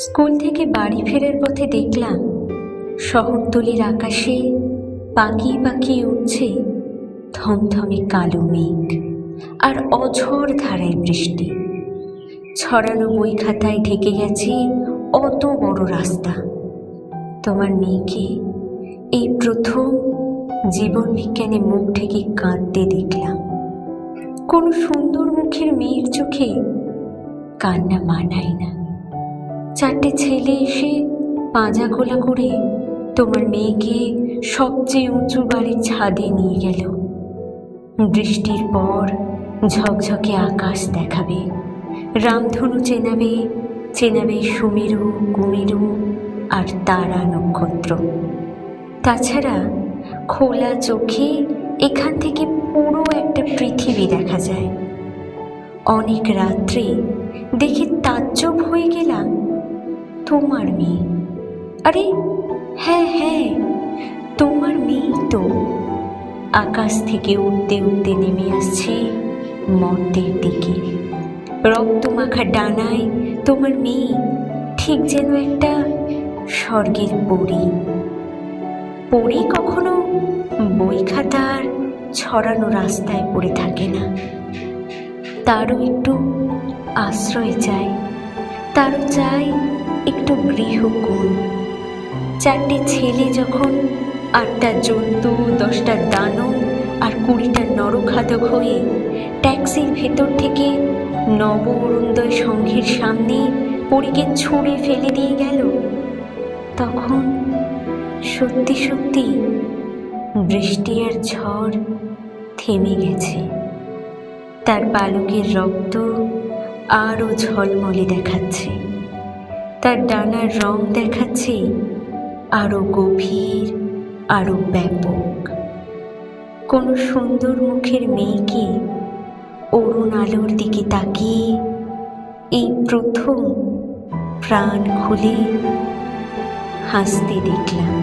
School থেকে বাড়ি ফেরার পথে দেখলাম, শহরতলির আকাশে পাকিয়ে পাকিয়ে উঠছে থমথমে কালো মেঘ আর অঝোর ধারায় বৃষ্টি। ছড়ানো বই খাতায় ঢেকে গেছে অত বড় রাস্তা। তোমার মেয়েকে এই প্রথম জীবন বিজ্ঞানে মুখ ঢেকে কাঁদতে দেখলাম। কোনো সুন্দর মুখের মেয়ের চোখে কান্না মানায় না। চারটে ছেলে এসে পাঁজা খোলা করে তোমার মেয়েকে সবচেয়ে উঁচু বাড়ির ছাদে নিয়ে গেল। বৃষ্টির পর ঝকঝকে আকাশ দেখাবে। রামধনু চেনাবে চেনাবে সুমেরু, কুমেরু আর তারা নক্ষত্র। তাছাড়া খোলা চোখে এখান থেকে পুরো একটা পৃথিবী দেখা যায়। অনেক রাত্রে দেখে তাজ্জব হয়ে গেলাম তোমার মেয়ে। আরে হ্যাঁ হ্যাঁ তোমার মেয়েই তো। আকাশ থেকে উঠতে উঠতে নেমে আসছে মর্তের দিকে। রক্ত মাখা ডানায় তোমার মেয়ে ঠিক যেন একটা স্বর্গের পরী। পরী কখনো বই খাতার ছড়ানো রাস্তায় পড়ে থাকে না। তারও একটু আশ্রয় চাই তারও চাই একটু গৃহকোণ। চারটে ছেলে যখন আটটা জন্তু, দশটা দানব আর কুড়িটা নরখাদক হয়ে ট্যাক্সির ভেতর থেকে নব অরুণোদয় সংঘের সামনে পরীকে ছুঁড়ে ফেলে দিয়ে গেল, তখন সত্যি সত্যি বৃষ্টি আর ঝড় থেমে গেছে। তার পালকের রক্ত আরও ঝলমলে দেখাচ্ছে। তার ডানার রং দেখাচ্ছে আরও গভীর আরও ব্যাপক। কোনো সুন্দর মুখের মেয়েকে অরুণ আলোর দিকে তাকিয়ে এই প্রথম প্রাণ খুলে হাসতে দেখলাম।